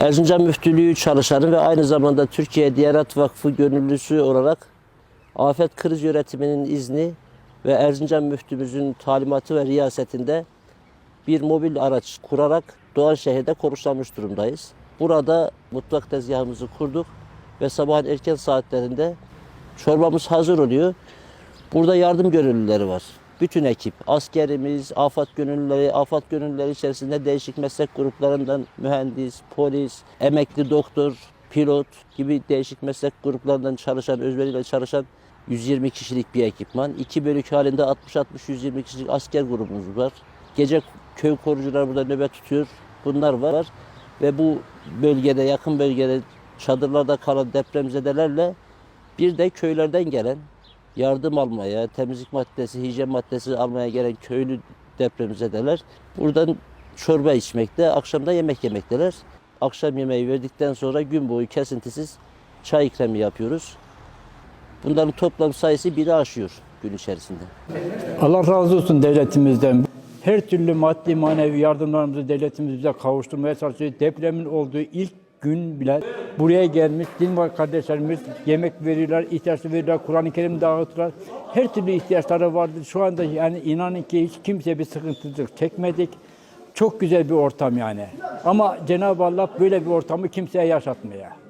Erzincan Müftülüğü çalışanı ve aynı zamanda Türkiye Diyanet Vakfı gönüllüsü olarak afet kriz yönetiminin izni ve Erzincan Müftümüzün talimatı ve riyasetinde bir mobil araç kurarak Doğanşehir'de konuşlanmış durumdayız. Burada mutfak tezgahımızı kurduk ve sabahın erken saatlerinde çorbamız hazır oluyor. Burada yardım gönüllüleri var. Bütün ekip, askerimiz, afet gönüllüleri, afet gönüllüleri içerisinde değişik meslek gruplarından mühendis, polis, emekli doktor, pilot gibi değişik meslek gruplarından çalışan, özveriyle çalışan 120 kişilik bir ekipman. İki bölük halinde 60-60-120 kişilik asker grubumuz var. Gece köy korucular burada nöbet tutuyor. Bunlar var. Ve bu bölgede, yakın bölgede çadırlarda kalan depremzedelerle bir de köylerden gelen yardım almaya, temizlik maddesi, hijyen maddesi almaya gelen köylü depremzedeler buradan çorba içmekte, akşamda yemek yemekteler. Akşam yemeği verdikten sonra gün boyu kesintisiz çay ikramı yapıyoruz. Bunların toplam sayısı biri aşıyor gün içerisinde. Allah razı olsun devletimizden. Her türlü maddi manevi yardımlarımızı devletimiz bize kavuşturmaya çalışıyor. Depremin olduğu ilk gün bile buraya gelmiş din var kardeşlerimiz yemek veriyorlar, ihtiyaçlı veriyorlar, Kur'an-ı Kerim dağıtıyorlar. Her türlü ihtiyaçları vardır. Şu anda yani inanın ki hiç kimse bir sıkıntılık çekmedik. Çok güzel bir ortam yani. Ama Cenab-ı Allah böyle bir ortamı kimseye yaşatmıyor.